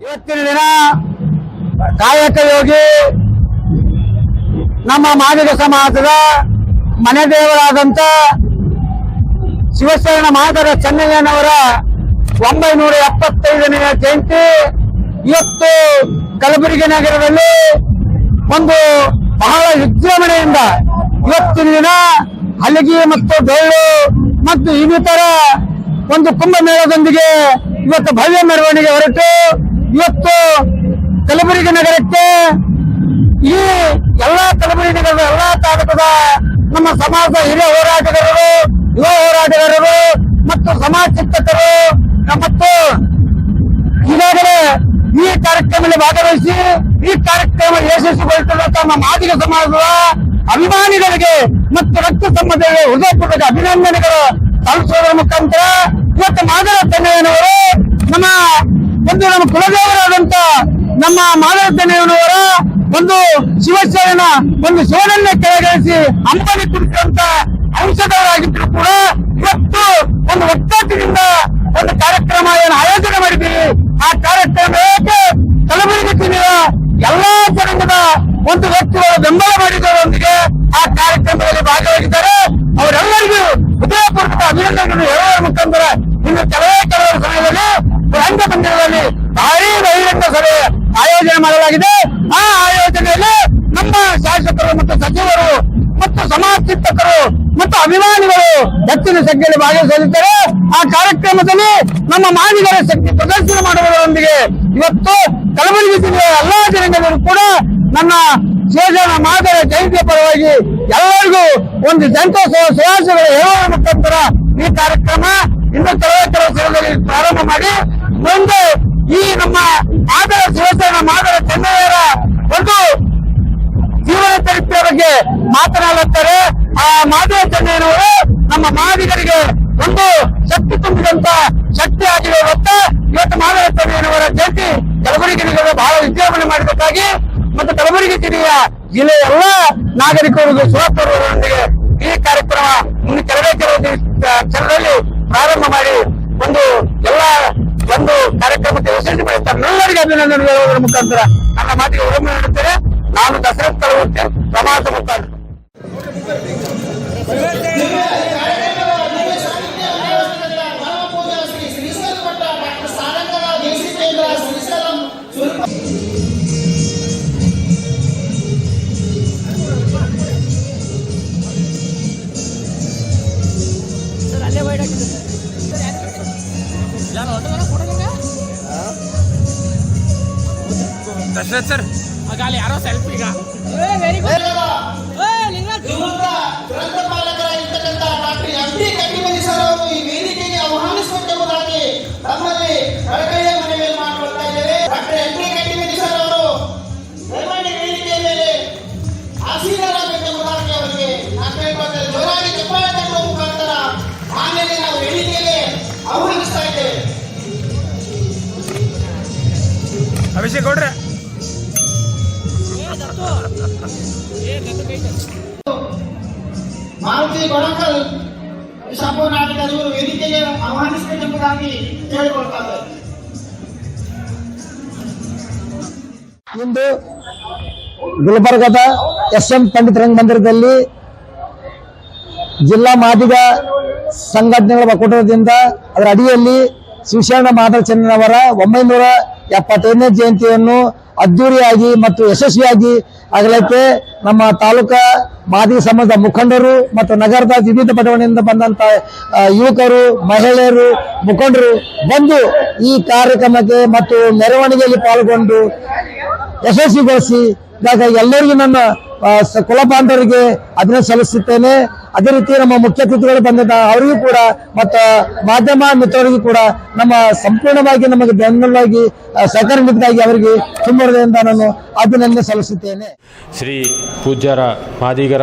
ಇವತ್ತಿನ ದಿನ ಕಾಯಕ ಯೋಗಿ ನಮ್ಮ ಮಾದಿಗ ಸಮಾಜದ ಮನೆ ದೇವರಾದಂತ ಶಿವಶರಣ ಮಾದರ ಚೆನ್ನಯ್ಯನವರ ಒಂಬೈನೂರ ಎಪ್ಪತ್ತೈದನೆಯ ಜಯಂತಿ ಇವತ್ತು ಕಲಬುರಗಿ ನಗರದಲ್ಲಿ ಒಂದು ಬಹಳ ವಿಜೃಂಭಣೆಯಿಂದ ಇವತ್ತಿನ ದಿನ ಹಲಗಿ ಮತ್ತು ಬೆಳ್ಳು ಮತ್ತು ಇನ್ನಿತರ ಒಂದು ಕುಂಭಮೇಳದೊಂದಿಗೆ ಇವತ್ತು ಭವ್ಯ ಮೆರವಣಿಗೆ ಹೊರಟು ಇವತ್ತು ಕಲಬುರಗಿ ನಗರಕ್ಕೆ ಈ ಎಲ್ಲಾ ಕಲಬುರಗಿ ನಗರದ ಎಲ್ಲಾ ತಾಲೂಕದ ನಮ್ಮ ಸಮಾಜದ ಹಿರಿಯ ಹೋರಾಟಗಾರರು, ಯುವ ಹೋರಾಟಗಾರರು ಮತ್ತು ಸಮಾಜ ಚಿಂತಕರು ಮತ್ತು ಈಗಾಗಲೇ ಈ ಕಾರ್ಯಕ್ರಮದಲ್ಲಿ ಭಾಗವಹಿಸಿ ಈ ಕಾರ್ಯಕ್ರಮ ಯಶಸ್ವಿಗೊಳಿಸಿದ ತಮ್ಮ ಮಾದಿಗ ಸಮಾಜದ ಅಭಿಮಾನಿಗಳಿಗೆ ಮತ್ತು ರಕ್ತ ಸಂಬಂಧಗಳಿಗೆ ಹೃದಯಪೂರ್ವಕ ಅಭಿನಂದನೆಗಳು ಸಲ್ಲಿಸುವುದರ ಮುಖಾಂತರ ಇವತ್ತು ಮಾದರ ಚೆನ್ನಯ್ಯನವರು ನಮ್ಮ ಒಂದು ನಮ್ಮ ಕುಲದೇವರಾದಂತ ನಮ್ಮ ಮಾದರ ಚೆನ್ನಯ್ಯನವರ ಒಂದು ಶಿವಶಯನ ಒಂದು ಶಿವನನ್ನೇ ಕೆಳಗಿಳಿಸಿ ಅಂಬನಿ ಕುರಿತಂತ ಅಂಶದವರಾಗಿದ್ರು ಕೂಡ ಇವತ್ತು ಒಂದು ಒಕ್ಕಟ್ಟಿನಿಂದ ಒಂದು ಕಾರ್ಯಕ್ರಮ ಏನು ಆಯೋಜನೆ ಮಾಡಿದ್ದೀವಿ. ಆ ಕಾರ್ಯಕ್ರಮಕ್ಕೆ ಕಲಬುರಗಿ ಜಿಲ್ಲೆಯ ಎಲ್ಲಾ ಜನಾಂಗದ ಒಂದು ವ್ಯಕ್ತಿಗಳ ಬೆಂಬಲ ಮಾಡಿದವರೊಂದಿಗೆ ಆ ಕಾರ್ಯಕ್ರಮದಲ್ಲಿ ಭಾಗವಹಿಸಿದ್ದಾರೆ. ಅವರೆಲ್ಲರಿಗೂ ಹೃದಯಪೂರ್ವಕ ಅಭಿನಂದನೆಗಳನ್ನು ಹೇಳುವ ಮುಖಾಂತರ ಇನ್ನು ಕೆಲವೇ ಕೆಲವು ಸಮಯದಲ್ಲಿ ರಂಗ ಮಂದಿರದಲ್ಲಿ ಭಾರೀ ಬಹಿರಂಗ ಸಭೆ ಆಯೋಜನೆ ಮಾಡಲಾಗಿದೆ. ಆ ಆಯೋಜನೆಯಲ್ಲಿ ನಮ್ಮ ಶಾಸಕರು ಮತ್ತು ಸಚಿವರು ಮತ್ತು ಸಮಾಜ ಚಿಂತಕರು ಮತ್ತು ಅಭಿಮಾನಿಗಳು ಹೆಚ್ಚಿನ ಸಂಖ್ಯೆಯಲ್ಲಿ ಭಾಗವಹಿಸಲಿದ್ದಾರೆ. ಆ ಕಾರ್ಯಕ್ರಮದಲ್ಲಿ ನಮ್ಮ ಮಾದಿಗರ ಶಕ್ತಿ ಪ್ರದರ್ಶನ ಮಾಡುವುದರೊಂದಿಗೆ ಇವತ್ತು ಕಲಬುರಗಿ ಜಿಲ್ಲೆಯ ಎಲ್ಲಾ ಜನಾಂಗದವರು ಕೂಡ ನನ್ನ ಶಿವಜನ ಮಾದರ ಜಯಂತಿಯ ಪರವಾಗಿ ಎಲ್ಲರಿಗೂ ಒಂದು ಸಂತೋಷ ಸುಹಾಸಗಳ ಹೇಳುವ ಮುಖಾಂತರ ಈ ಕಾರ್ಯಕ್ರಮ ಇನ್ನು ಕೆಲವೇ ಕೆಲವು ಪ್ರಾರಂಭ ಮಾಡಿ ಮುಂದೆ ಈ ನಮ್ಮ ಮಾದರ ಶಿವಸೇನ ಮಾದರ ಚೆನ್ನಯ್ಯರ ಒಂದು ಜೀವನ ಚರಿತ್ರೆ ಬಗ್ಗೆ ಮಾತನಾಡುತ್ತಾರೆ. ಆ ಮಾಧವ ಚೆನ್ನಯ್ಯನವರು ನಮ್ಮ ಮಾದಿಗರಿಗೆ ಒಂದು ಶಕ್ತಿ ತುಂಬಿದಂತ ಶಕ್ತಿ ಆಗಿದೆ ಮತ್ತೆ ಇವತ್ತು ಮಾಧವ ಚೆನ್ನಯ್ಯನವರ ಜಯಂತಿ ಕಲಬುರಗಿ ನಗರ ಬಹಳ ವಿಜೃಂಭಣೆ ಮಾಡಬೇಕಾಗಿ ಮತ್ತು ಕಲಬುರಗಿ ಜಿಲ್ಲೆಯ ಜಿಲ್ಲೆಯ ಎಲ್ಲ ನಾಗರಿಕರಿಗೂ ಸುರಪೂರ್ವದೊಂದಿಗೆ ಈ ಕಾರ್ಯಕ್ರಮ ಇನ್ನು ಕೆಲವೇ ಕೆಲವು ಕ್ಷಣದಲ್ಲಿ ಪ್ರಾರಂಭ ಮಾಡಿ ಒಂದು ಎಲ್ಲ ಒಂದು ಕಾರ್ಯಕ್ರಮಕ್ಕೆ ಯಶಸ್ವಿ ಮಾಡುತ್ತಾರೆ ಎಲ್ಲರಿಗೆ ಅಭಿನಂದನೆ ಹೇಳುವುದರ ಮುಖಾಂತರ. ನನ್ನ ಮಾತಿಗೆ ವಿಳಂಬ ನಾನು ದಸರಾ ಕಳವರ್ತಿ ಸಮಾಜ ಮುಖಂಡ ಸರ್. ಅಲ್ಲಿ ಯಾರೋ ಸೆಲ್ಫಿ ಈಗ. Very good doctor M Kattimani sir ಅವರು ಈ ವೇದಿಕೆಗೆ ಆಹ್ವಾನಿಸಬೇಕೆಂಬುದಾಗಿ ತಮ್ಮಲ್ಲಿ ಕಳಕಳಿಯ ಮನವಿಯನ್ನು ಮಾಡಿಕೊಳ್ತಾ ಇದ್ದೇವೆ. Doctor M D Kattimani sir ಅವರು ದಯಮಾಡಿ ವೇದಿಕೆಯ ಮೇಲೆ ಆಸೀನರಾಗಬೇಕೆಂಬುದಾಗಿ ಅವರಿಗೆ ನಾನು ಕೇಳ್ಕೊಳ್ತೇನೆ ಜೋರಾಗಿ ಚಪ್ಪಾಳೆ ತಟ್ಟುವ ಮುಖಾಂತರ ಆಮೇಲೆ ನಾವು ವೇದಿಕೆಗೆ ಆಹ್ವಾನಿಸ್ತಾ ಇದ್ದೇವೆ. ಅಭಿಷೇಕ್ ಗೌಡ್ರೆ ಮಾರುತಿ ಗೊಳಕಲ್ ಸಂಪೂರ್ಣ ನಾಟಕದವರು ವೇದಿಕೆಗೆ ಆಹ್ವಾನಿಸಬೇಕೆಂಬುದಾಗಿ ಕೇಳಿಕೊಳ್ತಾರೆ ಇಂದು ಗುಲ್ಬರ್ಗದ ಎಸ್ ಎಂ ಪಂಡಿತ್ ರಂಗ ಮಂದಿರದಲ್ಲಿ ಜಿಲ್ಲಾ ಮಾದಿಗ ಸಂಘಟನೆಗಳ ಒಕ್ಕೂಟದಿಂದ ಅದರ ಅಡಿಯಲ್ಲಿ ಶಿವಶರಣ ಮಾಧವ ಚಂದ್ರನವರ ಒಂಬೈನೂರ ಎಪ್ಪತ್ತೈದನೇ ಜಯಂತಿಯನ್ನು ಅದ್ದೂರಿಯಾಗಿ ಮತ್ತು ಯಶಸ್ವಿಯಾಗಿ ಆಗಲಕ್ಕೆ ನಮ್ಮ ತಾಲೂಕಾ ಮಾದಿ ಸಮಾಜದ ಮುಖಂಡರು ಮತ್ತು ನಗರದ ವಿವಿಧ ಬಡಾವಣೆಯಿಂದ ಬಂದಂತ ಯುವಕರು, ಮಹಿಳೆಯರು, ಮುಖಂಡರು ಬಂದು ಈ ಕಾರ್ಯಕ್ರಮಕ್ಕೆ ಮತ್ತು ಮೆರವಣಿಗೆಯಲ್ಲಿ ಪಾಲ್ಗೊಂಡು ಯಶಸ್ವಿಗೊಳಿಸಿ ಇದಾಗ ಎಲ್ಲರಿಗೂ ನನ್ನ ಆ, ಸ- ಕುಲ ಬಾಂಧವರಿಗೆ ಅಭಿನಂದನೆ ಸಲ್ಲಿಸುತ್ತೇನೆ. ಅದೇ ರೀತಿ ನಮ್ಮ ಮುಖ್ಯ ಅತಿಥಿಗಳು ಬಂದಿದ್ದ ಅವರಿಗೂ ಕೂಡ ಮತ್ತು ಮಾಧ್ಯಮ ಮಿತ್ರರಿಗೂ ಕೂಡ ನಮ್ಮ ಸಂಪೂರ್ಣವಾಗಿ ನಮಗೆ ಬೆಂಗಳೂರಾಗಿ ಸಹಕಾರ ನೀಡಿದಾಗಿ ಅವರಿಗೆ ತುಂಬ ನಾನು ಅಭಿನಂದನೆ ಸಲ್ಲಿಸುತ್ತೇನೆ. ಶ್ರೀ ಪೂಜ್ಯರ ಮಾದಿಗ ಮಾದಿಗರ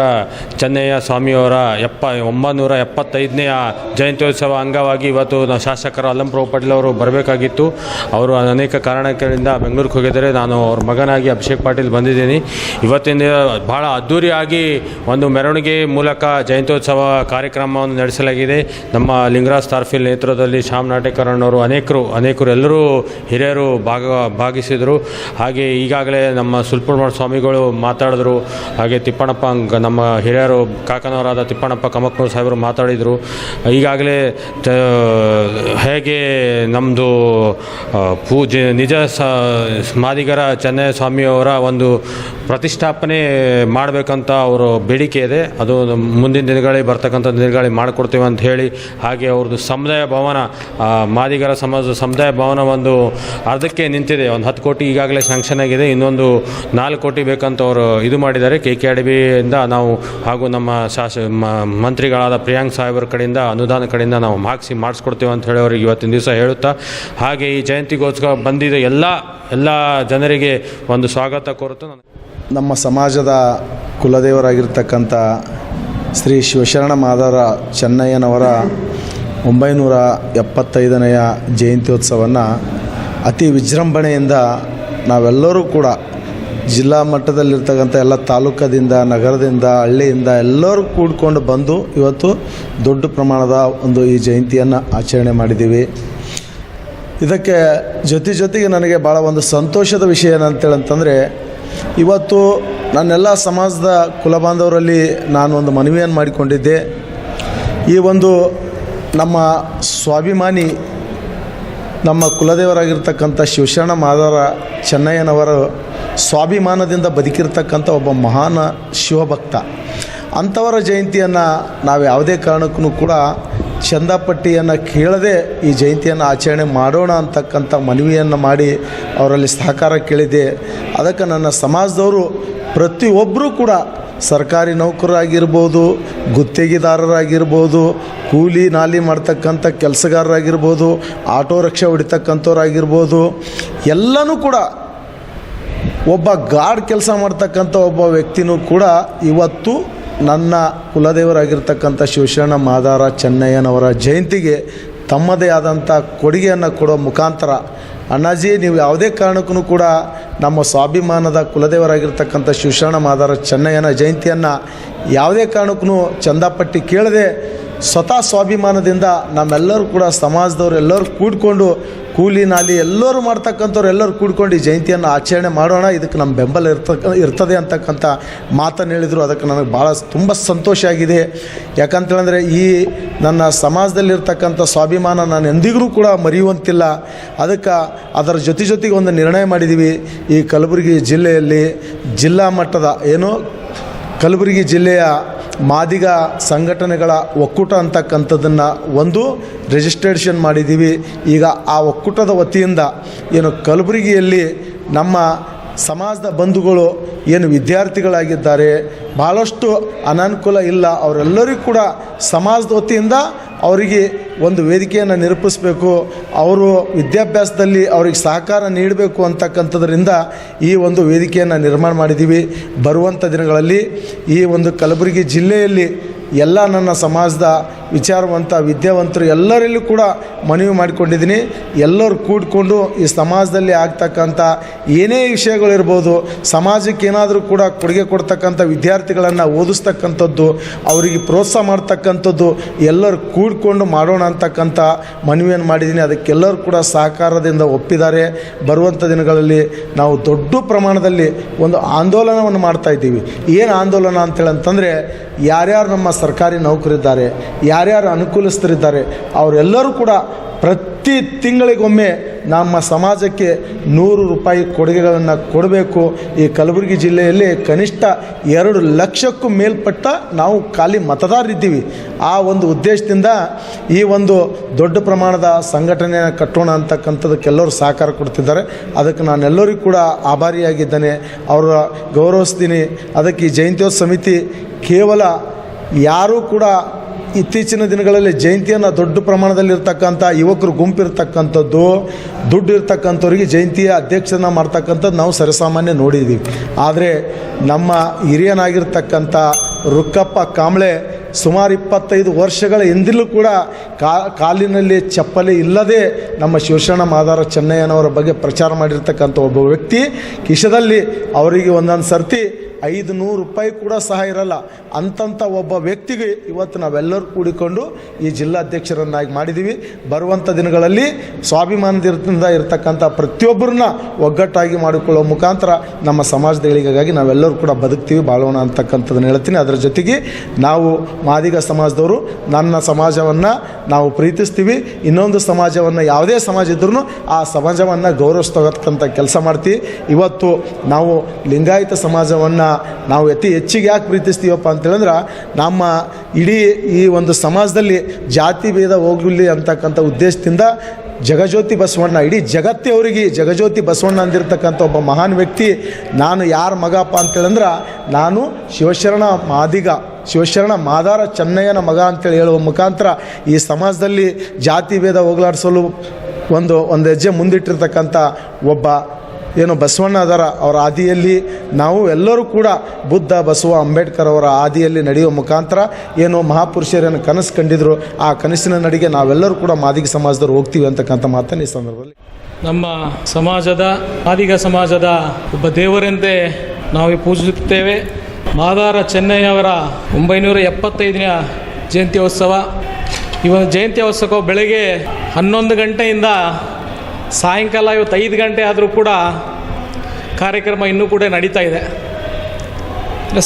ಚೆನ್ನಯ್ಯ ಸ್ವಾಮಿಯವರ ಎಪ್ಪ ಒಂಬೈನೂರ ಎಪ್ಪತ್ತೈದನೆಯ ಜಯಂತ್ಯೋತ್ಸವ ಅಂಗವಾಗಿ ಇವತ್ತು ನಾವು ಶಾಸಕರು ಅಲ್ಲಂಪ್ರಭು ಪಾಟೀಲ್ ಅವರು ಬರಬೇಕಾಗಿತ್ತು. ಅವರು ಅನೇಕ ಕಾರಣಗಳಿಂದ ಬೆಂಗಳೂರಿಗೆ ಹೋಗಿದ್ದಾರೆ. ನಾನು ಅವ್ರ ಮಗನಾಗಿ ಅಭಿಷೇಕ್ ಪಾಟೀಲ್ ಬಂದಿದ್ದೀನಿ. ಇವತ್ತಿನ ದಿನ ಬಹಳ ಅದ್ಧೂರಿಯಾಗಿ ಒಂದು ಮೆರವಣಿಗೆ ಮೂಲಕ ಜಯಂತ್ಯೋತ್ಸವ ಕಾರ್ಯಕ್ರಮವನ್ನು ನಡೆಸಲಾಗಿದೆ. ನಮ್ಮ ಲಿಂಗರಾಜ್ ತಾರ್ಫಿಲ್ ನೇತೃತ್ವದಲ್ಲಿ ಶ್ಯಾಮ್ ನಾಟೇಕರಣ್ಣವರು ಅನೇಕರು ಅನೇಕರು ಎಲ್ಲರೂ ಹಿರಿಯರು ಭಾಗ, ಭಾಗಿಸಿದರು. ಹಾಗೆ ಈಗಾಗಲೇ ನಮ್ಮ ಸುಲ್ಪುರ್ಮಠ ಸ್ವಾಮಿಗಳು ಮಾತಾಡಿದ್ರು. ಹಾಗೆ ತಿಪ್ಪಣ್ಣಪ್ಪ ಅಂಗ್- ನಮ್ಮ ಹಿರಿಯರು ಕಾಕನವರಾದ ತಿಪ್ಪಣ್ಣಪ್ಪ ಕಮಕ್ನೂರು ಸಾಹೇಬರು ಮಾತಾಡಿದರು. ಈಗಾಗಲೇ ಹೇಗೆ ನಮ್ಮದು ಪೂಜೆ, ನಿಜ ಸ, ಮಾದಿಗರ ಚೆನ್ನಯ್ಯ ಸ್ವಾಮಿಯವರ ಒಂದು ಪ್ರತಿಷ್ಠಾಪನೆ ಮಾಡಬೇಕಂತ ಅವರು ಬೇಡಿಕೆ ಇದೆ. ಅದು ಮುಂದಿನ ದಿನಗಳಲ್ಲಿ ಬರ್ತಕ್ಕಂಥ ದಿನಗಳಲ್ಲಿ ಮಾಡಿಕೊಡ್ತೇವೆ ಅಂತ ಹೇಳಿ ಹಾಗೆ ಅವ್ರದ್ದು ಸಮುದಾಯ ಭವನ ಮಾದಿಗರ ಸಮಾಜದ ಸಮುದಾಯ ಭವನ ಒಂದು ಅರ್ಧಕ್ಕೆ ನಿಂತಿದೆ. ಒಂದು ಹತ್ತು ಕೋಟಿ ಈಗಾಗಲೇ ಸ್ಯಾಂಕ್ಷನ್ ಆಗಿದೆ. ಇನ್ನೊಂದು ನಾಲ್ಕು ಕೋಟಿ ಬೇಕಂತ ಅವರು ಇದು ಮಾಡಿದ್ದಾರೆ. ಕೆ ಕೆ ಇಂದ ನಾವು ಹಾಗೂ ನಮ್ಮ ಶಾಸ ಮಂತ್ರಿಗಳಾದ ಪ್ರಿಯಾಂಕ್ ಸಾಹೇಬರ ಕಡೆಯಿಂದ, ಅನುದಾನ ಕಡೆಯಿಂದ ನಾವು ಹಾಕಿಸಿ ಮಾಡಿಸ್ಕೊಡ್ತೇವೆ ಅಂತ ಹೇಳಿ ಅವ್ರಿಗೆ ಇವತ್ತಿನ ದಿವಸ ಹೇಳುತ್ತಾ, ಹಾಗೆ ಈ ಜಯಂತಿಗೋಸ್ಕರ ಬಂದಿದ್ದ ಎಲ್ಲ ಎಲ್ಲ ಜನರಿಗೆ ಒಂದು ಸ್ವಾಗತ ಕೋರುತ್ತಾ ನಮ್ಮ ಸಮಾಜದ ಕುಲದೇವರಾಗಿರ್ತಕ್ಕಂಥ ಶ್ರೀ ಶಿವಶರಣ ಮಾದರ ಚೆನ್ನಯ್ಯನವರ ಒಂಬೈನೂರ ಎಪ್ಪತ್ತೈದನೆಯ ಜಯಂತ್ಯೋತ್ಸವವನ್ನು ಅತಿ ವಿಜೃಂಭಣೆಯಿಂದ ನಾವೆಲ್ಲರೂ ಕೂಡ ಜಿಲ್ಲಾ ಮಟ್ಟದಲ್ಲಿರ್ತಕ್ಕಂಥ ಎಲ್ಲ ತಾಲೂಕದಿಂದ, ನಗರದಿಂದ, ಹಳ್ಳಿಯಿಂದ ಎಲ್ಲರೂ ಕೂಡ್ಕೊಂಡು ಬಂದು ಇವತ್ತು ದೊಡ್ಡ ಪ್ರಮಾಣದ ಒಂದು ಈ ಜಯಂತಿಯನ್ನು ಆಚರಣೆ ಮಾಡಿದ್ದೀವಿ. ಇದಕ್ಕೆ ಜೊತೆ ಜೊತೆಗೆ ನನಗೆ ಭಾಳ ಒಂದು ಸಂತೋಷದ ವಿಷಯ ಏನಂತೇಳಿ ಅಂತಂದರೆ ಇವತ್ತು ನನ್ನೆಲ್ಲ ಸಮಾಜದ ಕುಲಬಾಂಧವರಲ್ಲಿ ನಾನು ಒಂದು ಮನವಿಯನ್ನು ಮಾಡಿಕೊಂಡಿದ್ದೆ. ಈ ಒಂದು ನಮ್ಮ ಸ್ವಾಭಿಮಾನಿ, ನಮ್ಮ ಕುಲದೇವರಾಗಿರ್ತಕ್ಕಂಥ ಶಿವಶರಣ ಮಾದರ ಚೆನ್ನಯ್ಯನವರು ಸ್ವಾಭಿಮಾನದಿಂದ ಬದುಕಿರ್ತಕ್ಕಂಥ ಒಬ್ಬ ಮಹಾನ್ ಶಿವಭಕ್ತ. ಅಂಥವರ ಜಯಂತಿಯನ್ನು ನಾವು ಯಾವುದೇ ಕಾರಣಕ್ಕೂ ಕೂಡ ಚಂದಪಟ್ಟಿಯನ್ನು ಕೇಳದೆ ಈ ಜಯಂತಿಯನ್ನು ಆಚರಣೆ ಮಾಡೋಣ ಅಂತಕ್ಕಂಥ ಮನವಿಯನ್ನು ಮಾಡಿ ಅವರಲ್ಲಿ ಸಹಕಾರ ಕೇಳಿದೆ ಅದಕ್ಕೆ ನನ್ನ ಸಮಾಜದವರು ಪ್ರತಿಯೊಬ್ಬರೂ ಕೂಡ ಸರ್ಕಾರಿ ನೌಕರರಾಗಿರ್ಬೋದು, ಗುತ್ತಿಗೆದಾರರಾಗಿರ್ಬೋದು, ಕೂಲಿ ನಾಲಿ ಮಾಡ್ತಕ್ಕಂಥ ಕೆಲಸಗಾರರಾಗಿರ್ಬೋದು, ಆಟೋ ರಿಕ್ಷಾ ಹೊಡಿತಕ್ಕಂಥವ್ರಾಗಿರ್ಬೋದು, ಎಲ್ಲನೂ ಕೂಡ ಒಬ್ಬ ಗಾರ್ಡ್ ಕೆಲಸ ಮಾಡ್ತಕ್ಕಂಥ ಒಬ್ಬ ವ್ಯಕ್ತಿನೂ ಕೂಡ ಇವತ್ತು ನನ್ನ ಕುಲದೇವರಾಗಿರ್ತಕ್ಕಂಥ ಶಿವಶರಣ ಮಾದಾರ ಚೆನ್ನಯ್ಯನವರ ಜಯಂತಿಗೆ ತಮ್ಮದೇ ಆದಂಥ ಕೊಡುಗೆಯನ್ನು ಕೊಡೋ ಮುಖಾಂತರ ಅಣ್ಣಾಜಿ, ನೀವು ಯಾವುದೇ ಕಾರಣಕ್ಕೂ ಕೂಡ ನಮ್ಮ ಸ್ವಾಭಿಮಾನದ ಕುಲದೇವರಾಗಿರ್ತಕ್ಕಂಥ ಶಿವಶರಣ ಮಾದಾರ ಚೆನ್ನಯ್ಯನ ಜಯಂತಿಯನ್ನು ಯಾವುದೇ ಕಾರಣಕ್ಕೂ ಚಂದಾಪಟ್ಟಿ ಕೇಳದೆ ಸ್ವತಃ ಸ್ವಾಭಿಮಾನದಿಂದ ನಮ್ಮೆಲ್ಲರೂ ಕೂಡ ಸಮಾಜದವ್ರು ಎಲ್ಲರೂ ಕೂಡ್ಕೊಂಡು ಕೂಲಿ ನಾಲಿ ಎಲ್ಲರೂ ಮಾಡ್ತಕ್ಕಂಥವ್ರು ಎಲ್ಲರೂ ಕೂಡ್ಕೊಂಡು ಈ ಜಯಂತಿಯನ್ನು ಆಚರಣೆ ಮಾಡೋಣ. ಇದಕ್ಕೆ ನಮ್ಮ ಬೆಂಬಲ ಇರ್ತಕ್ಕ, ಇರ್ತದೆ ಅಂತಕ್ಕಂಥ ಮಾತನ್ನು ಹೇಳಿದರು. ಅದಕ್ಕೆ ನನಗೆ ಭಾಳ ತುಂಬ ಸಂತೋಷ ಆಗಿದೆ. ಯಾಕಂತೇಳಂದರೆ ಈ ನನ್ನ ಸಮಾಜದಲ್ಲಿರ್ತಕ್ಕಂಥ ಸ್ವಾಭಿಮಾನ ನಾನು ಎಂದಿಗೂ ಕೂಡ ಮರೆಯುವಂತಿಲ್ಲ. ಅದಕ್ಕೆ ಅದರ ಜೊತೆ ಜೊತೆಗೆ ಒಂದು ನಿರ್ಣಯ ಮಾಡಿದ್ದೀವಿ ಈ ಕಲಬುರಗಿ ಜಿಲ್ಲೆಯಲ್ಲಿ ಜಿಲ್ಲಾ ಮಟ್ಟದ ಏನು ಕಲಬುರಗಿ ಜಿಲ್ಲೆಯ ಮಾದಿಗ ಸಂಘಟನೆಗಳ ಒಕ್ಕೂಟ ಅಂತಕ್ಕಂಥದ್ದನ್ನು ಒಂದು ರಿಜಿಸ್ಟ್ರೇಷನ್ ಮಾಡಿದ್ದೀವಿ. ಈಗ ಆ ಒಕ್ಕೂಟದ ವತಿಯಿಂದ ಏನು ಕಲಬುರಗಿಯಲ್ಲಿ ನಮ್ಮ ಸಮಾಜದ ಬಂಧುಗಳು ಏನು ವಿದ್ಯಾರ್ಥಿಗಳಾಗಿದ್ದಾರೆ ಭಾಳಷ್ಟು ಅನಾನುಕೂಲ ಇಲ್ಲ ಅವರೆಲ್ಲರಿಗೂ ಕೂಡ ಸಮಾಜದ ವತಿಯಿಂದ ಅವರಿಗೆ ಒಂದು ವೇದಿಕೆಯನ್ನು ನಿರೂಪಿಸಬೇಕು, ಅವರು ವಿದ್ಯಾಭ್ಯಾಸದಲ್ಲಿ ಅವ್ರಿಗೆ ಸಹಕಾರ ನೀಡಬೇಕು ಅಂತಕ್ಕಂಥದ್ರಿಂದ ಈ ಒಂದು ವೇದಿಕೆಯನ್ನು ನಿರ್ಮಾಣ ಮಾಡಿದ್ದೀವಿ. ಬರುವಂಥ ದಿನಗಳಲ್ಲಿ ಈ ಒಂದು ಕಲಬುರಗಿ ಜಿಲ್ಲೆಯಲ್ಲಿ ಎಲ್ಲ ನನ್ನ ಸಮಾಜದ ವಿಚಾರವಂತ, ವಿದ್ಯಾವಂತರು ಎಲ್ಲರಲ್ಲೂ ಕೂಡ ಮನವಿ ಮಾಡಿಕೊಂಡಿದ್ದೀನಿ. ಎಲ್ಲರೂ ಕೂಡಿಕೊಂಡು ಈ ಸಮಾಜದಲ್ಲಿ ಆಗ್ತಕ್ಕಂಥ ಏನೇ ವಿಷಯಗಳಿರ್ಬೋದು ಸಮಾಜಕ್ಕೆ ಏನಾದರೂ ಕೂಡ ಕೊಡುಗೆ ಕೊಡ್ತಕ್ಕಂಥ ವಿದ್ಯಾರ್ಥಿಗಳನ್ನು ಓದಿಸ್ತಕ್ಕಂಥದ್ದು, ಅವರಿಗೆ ಪ್ರೋತ್ಸಾಹ ಮಾಡ್ತಕ್ಕಂಥದ್ದು, ಎಲ್ಲರೂ ಕೂಡಿಕೊಂಡು ಮಾಡೋಣ ಅಂತಕ್ಕಂಥ ಮನವಿಯನ್ನು ಮಾಡಿದ್ದೀನಿ. ಅದಕ್ಕೆಲ್ಲರೂ ಕೂಡ ಸಹಕಾರದಿಂದ ಒಪ್ಪಿದ್ದಾರೆ. ಬರುವಂಥ ದಿನಗಳಲ್ಲಿ ನಾವು ದೊಡ್ಡ ಪ್ರಮಾಣದಲ್ಲಿ ಒಂದು ಆಂದೋಲನವನ್ನು ಮಾಡ್ತಾ ಇದ್ದೀವಿ. ಏನು ಆಂದೋಲನ ಅಂತೇಳಿ ಅಂತಂದರೆ ಯಾರ್ಯಾರು ನಮ್ಮ ಸರ್ಕಾರಿ ನೌಕರಿದ್ದಾರೆ ಯಾರ್ಯಾರು ಅನುಕೂಲಸ್ಥರಿದ್ದಾರೆ, ಅವರೆಲ್ಲರೂ ಕೂಡ ಪ್ರತಿ ತಿಂಗಳಿಗೊಮ್ಮೆ ನಮ್ಮ ಸಮಾಜಕ್ಕೆ ನೂರು ರೂಪಾಯಿ ಕೊಡುಗೆಗಳನ್ನು ಕೊಡಬೇಕು. ಈ ಕಲಬುರಗಿ ಜಿಲ್ಲೆಯಲ್ಲಿ ಕನಿಷ್ಠ ಎರಡು ಲಕ್ಷಕ್ಕೂ ಮೇಲ್ಪಟ್ಟ ನಾವು ಖಾಲಿ ಮತದಾರರಿದ್ದೀವಿ. ಆ ಒಂದು ಉದ್ದೇಶದಿಂದ ಈ ಒಂದು ದೊಡ್ಡ ಪ್ರಮಾಣದ ಸಂಘಟನೆಯನ್ನು ಕಟ್ಟೋಣ ಅಂತಕ್ಕಂಥದಕ್ಕೆಲ್ಲರೂ ಸಹಕಾರ ಕೊಡ್ತಿದ್ದಾರೆ. ಅದಕ್ಕೆ ನಾನೆಲ್ಲರಿಗೂ ಕೂಡ ಆಭಾರಿಯಾಗಿದ್ದೇನೆ. ಅವರ ಗೌರವಿಸ್ತೀನಿ. ಅದಕ್ಕೆ ಈ ಸಮಿತಿ ಕೇವಲ ಯಾರೂ ಕೂಡ ಇತ್ತೀಚಿನ ದಿನಗಳಲ್ಲಿ ಜಯಂತಿಯನ್ನು ದೊಡ್ಡ ಪ್ರಮಾಣದಲ್ಲಿರ್ತಕ್ಕಂಥ ಯುವಕರು ಗುಂಪಿರ್ತಕ್ಕಂಥದ್ದು ದುಡ್ಡು ಇರ್ತಕ್ಕಂಥವ್ರಿಗೆ ಜಯಂತಿಯ ಅಧ್ಯಕ್ಷನ ಮಾಡ್ತಕ್ಕಂಥದ್ದು ನಾವು ಸರಿಸಾಮಾನ್ಯ ನೋಡಿದ್ದೀವಿ ಆದರೆ ನಮ್ಮ ಹಿರಿಯನಾಗಿರ್ತಕ್ಕಂಥ ರುಕ್ಕಪ್ಪ ಕಾಂಬ್ಳೆ ಸುಮಾರು ಇಪ್ಪತ್ತೈದು ವರ್ಷಗಳ ಹಿಂದಿಲೂ ಕೂಡ ಕಾಲಿನಲ್ಲಿ ಚಪ್ಪಲಿ ಇಲ್ಲದೆ ನಮ್ಮ ಶಿವಶರಣ ಮಾದಾರ ಚೆನ್ನಯ್ಯನವರ ಬಗ್ಗೆ ಪ್ರಚಾರ ಮಾಡಿರ್ತಕ್ಕಂಥ ಒಬ್ಬ ವ್ಯಕ್ತಿ. ಕಿಶದಲ್ಲಿ ಅವರಿಗೆ ಒಂದೊಂದು ಸರ್ತಿ ಐದು ನೂರು ರೂಪಾಯಿ ಕೂಡ ಸಹ ಇರಲ್ಲ. ಅಂತಂಥ ಒಬ್ಬ ವ್ಯಕ್ತಿಗೆ ಇವತ್ತು ನಾವೆಲ್ಲರೂ ಕೂಡಿಕೊಂಡು ಈ ಜಿಲ್ಲಾಧ್ಯಕ್ಷರನ್ನಾಗಿ ಮಾಡಿದ್ದೀವಿ ಬರುವಂಥ ದಿನಗಳಲ್ಲಿ ಸ್ವಾಭಿಮಾನದಿಂದ ಇರತಕ್ಕಂಥ ಪ್ರತಿಯೊಬ್ಬರನ್ನ ಒಗ್ಗಟ್ಟಾಗಿ ಮಾಡಿಕೊಳ್ಳೋ ಮುಖಾಂತರ ನಮ್ಮ ಸಮಾಜದ ಏಳಿಗೆಗಾಗಿ ನಾವೆಲ್ಲರೂ ಕೂಡ ಬದುಕ್ತೀವಿ, ಬಾಳೋಣ ಅಂತಕ್ಕಂಥದ್ದನ್ನು ಹೇಳ್ತೀನಿ. ಅದರ ಜೊತೆಗೆ ನಾವು ಮಾದಿಗ ಸಮಾಜದವರು, ನನ್ನ ಸಮಾಜವನ್ನು ನಾವು ಪ್ರೀತಿಸ್ತೀವಿ. ಇನ್ನೊಂದು ಸಮಾಜವನ್ನು ಯಾವುದೇ ಸಮಾಜ ಇದ್ರೂ ಆ ಸಮಾಜವನ್ನು ಗೌರವಿಸ್ತಕ್ಕಂಥ ಕೆಲಸ ಮಾಡ್ತೀವಿ. ಇವತ್ತು ನಾವು ಲಿಂಗಾಯತ ಸಮಾಜವನ್ನು ನಾವು ಅತಿ ಹೆಚ್ಚಿಗೆ ಯಾಕೆ ಪ್ರೀತಿಸ್ತೀವಪ್ಪ ಅಂತೇಳಿದ್ರೆ ನಮ್ಮ ಇಡೀ ಈ ಒಂದು ಸಮಾಜದಲ್ಲಿ ಜಾತಿ ಭೇದ ಹೋಗಲಿ ಅಂತಕ್ಕಂಥ ಉದ್ದೇಶದಿಂದ ಜಗಜ್ಯೋತಿ ಬಸವಣ್ಣ, ಇಡೀ ಜಗತ್ತೇ ಅವರಿಗೆ ಜಗಜ್ಯೋತಿ ಬಸವಣ್ಣ ಅಂದಿರತಕ್ಕಂಥ ಒಬ್ಬ ಮಹಾನ್ ವ್ಯಕ್ತಿ. ನಾನು ಯಾರ ಮಗಪ್ಪ ಅಂತೇಳಂದ್ರೆ ನಾನು ಶಿವಶರಣ ಮಾದಿಗ, ಶಿವಶರಣ ಮಾದಾರ ಚೆನ್ನಯ್ಯನ ಮಗ ಅಂತೇಳಿ ಹೇಳುವ ಮುಖಾಂತರ ಈ ಸಮಾಜದಲ್ಲಿ ಜಾತಿ ಭೇದ ಹೋಗಲಾಡಿಸಲು ಒಂದು ಒಂದು ಹೆಜ್ಜೆ ಮುಂದಿಟ್ಟಿರ್ತಕ್ಕಂಥ ಒಬ್ಬ ಏನು ಬಸವಣ್ಣ ಅದರ ಅವರ ಹಾದಿಯಲ್ಲಿ ನಾವು ಎಲ್ಲರೂ ಕೂಡ ಬುದ್ಧ, ಬಸವ, ಅಂಬೇಡ್ಕರ್ ಅವರ ಆದಿಯಲ್ಲಿ ನಡೆಯುವ ಮುಖಾಂತರ ಏನು ಮಹಾಪುರುಷರೇನು ಕನಸು ಕಂಡಿದ್ರು. ಆ ಕನಸಿನ ನಡಿಗೆ ನಾವೆಲ್ಲರೂ ಕೂಡ ಮಾದಿಗ ಸಮಾಜದವ್ರು ಹೋಗ್ತೀವಿ ಅಂತಕ್ಕಂಥ ಮಾತನ್ನು ಈ ಸಂದರ್ಭದಲ್ಲಿ. ನಮ್ಮ ಸಮಾಜದ, ಮಾದಿಗ ಸಮಾಜದ ಒಬ್ಬ ದೇವರೆಂದೇ ನಾವು ಪೂಜಿಸುತ್ತೇವೆ. ಮಾದಾರ ಚೆನ್ನಯ್ಯವರ ಒಂಬೈನೂರ ಎಪ್ಪತ್ತೈದನೇ ಜಯಂತ್ಯೋತ್ಸವ. ಇವ ಜಯಂತ್ಯೋತ್ಸವ ಬೆಳಗ್ಗೆ ಹನ್ನೊಂದು ಗಂಟೆಯಿಂದ ಸಾಯಂಕಾಲ ಇವತ್ತು ಐದು ಗಂಟೆ ಆದರೂ ಕೂಡ ಕಾರ್ಯಕ್ರಮ ಇನ್ನೂ ಕೂಡ ನಡೀತಾ ಇದೆ.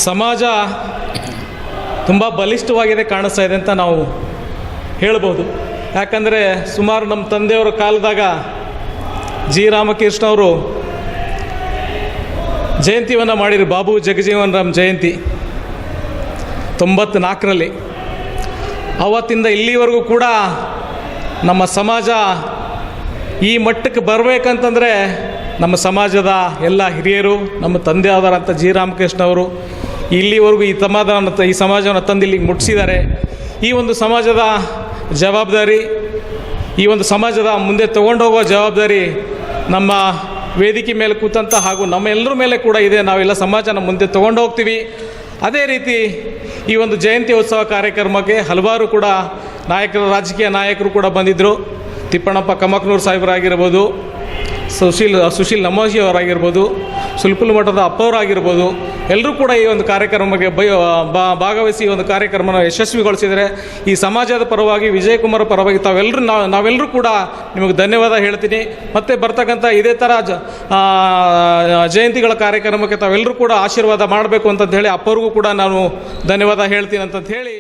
ಸಮಾಜ ತುಂಬ ಬಲಿಷ್ಠವಾಗಿದೆ ಕಾಣಿಸ್ತಾ ಇದೆ ಅಂತ ನಾವು ಹೇಳ್ಬೋದು. ಯಾಕಂದರೆ ಸುಮಾರು ನಮ್ಮ ತಂದೆಯವರ ಕಾಲದಾಗ ಜಿ ರಾಮಕೃಷ್ಣ ಅವರು ಜಯಂತಿಯನ್ನು ಮಾಡಿದ್ರು. ಬಾಬು ಜಗಜೀವನ್ ರಾಮ್ ಜಯಂತಿ ತೊಂಬತ್ನಾಲ್ಕರಲ್ಲಿ. ಅವತ್ತಿಂದ ಇಲ್ಲಿವರೆಗೂ ಕೂಡ ನಮ್ಮ ಸಮಾಜ ಈ ಮಟ್ಟಕ್ಕೆ ಬರಬೇಕಂತಂದರೆ ನಮ್ಮ ಸಮಾಜದ ಎಲ್ಲ ಹಿರಿಯರು, ನಮ್ಮ ತಂದೆ ಆದರಂಥ ಜಿ ರಾಮಕೃಷ್ಣ ಅವರು ಇಲ್ಲಿವರೆಗೂ ಈ ಸಮಾಧಾನ ಈ ಸಮಾಜವನ್ನು ತಂದು ಇಲ್ಲಿಗೆ ಮುಟ್ಟಿಸಿದ್ದಾರೆ ಈ ಒಂದು ಸಮಾಜದ ಜವಾಬ್ದಾರಿ, ಈ ಒಂದು ಸಮಾಜದ ಮುಂದೆ ತಗೊಂಡೋಗುವ ಜವಾಬ್ದಾರಿ ನಮ್ಮ ವೇದಿಕೆ ಮೇಲೆ ಕೂತಂತ ಹಾಗೂ ನಮ್ಮೆಲ್ಲರ ಮೇಲೆ ಕೂಡ ಇದೆ. ನಾವೆಲ್ಲ ಸಮಾಜನ ಮುಂದೆ ತಗೊಂಡು ಹೋಗ್ತೀವಿ ಅದೇ ರೀತಿ ಈ ಒಂದು ಜಯಂತಿ ಉತ್ಸವ ಕಾರ್ಯಕ್ರಮಕ್ಕೆ ಹಲವಾರು ಕೂಡ ನಾಯಕರು, ರಾಜಕೀಯ ನಾಯಕರು ಕೂಡ ಬಂದಿದ್ದರು ತಿಪ್ಪಣ್ಣಪ್ಪ ಕಮಕ್ನೂರು ಸಾಹೇಬರಾಗಿರ್ಬೋದು, ಸುಶೀಲ್ ಸುಶೀಲ್ ನಮೋಜಿ ಅವರಾಗಿರ್ಬೋದು, ಸುಲ್ಪುಲ್ ಮಠದ ಅಪ್ಪವರಾಗಿರ್ಬೋದು ಎಲ್ಲರೂ ಕೂಡ ಈ ಒಂದು ಕಾರ್ಯಕ್ರಮಕ್ಕೆ ಬೈ ಬಾ- ಭಾಗವಹಿಸಿ ಈ ಒಂದು ಕಾರ್ಯಕ್ರಮನ ಯಶಸ್ವಿಗೊಳಿಸಿದರೆ ಈ ಸಮಾಜದ ಪರವಾಗಿ, ವಿಜಯಕುಮಾರ್ ಪರವಾಗಿ ತಾವೆಲ್ಲರೂ ನಾವು ನಾವೆಲ್ಲರೂ ಕೂಡ ನಿಮಗೆ ಧನ್ಯವಾದ ಹೇಳ್ತೀನಿ. ಮತ್ತು ಬರ್ತಕ್ಕಂಥ ಇದೇ ಥರ ಜಯಂತಿಗಳ ಕಾರ್ಯಕ್ರಮಕ್ಕೆ ತಾವೆಲ್ಲರೂ ಕೂಡ ಆಶೀರ್ವಾದ ಮಾಡಬೇಕು ಅಂತಂತ ಹೇಳಿ ಅಪ್ಪವ್ರಿಗೂ ಕೂಡ ನಾನು ಧನ್ಯವಾದ ಹೇಳ್ತೀನಿ ಅಂತಂತ ಹೇಳಿ.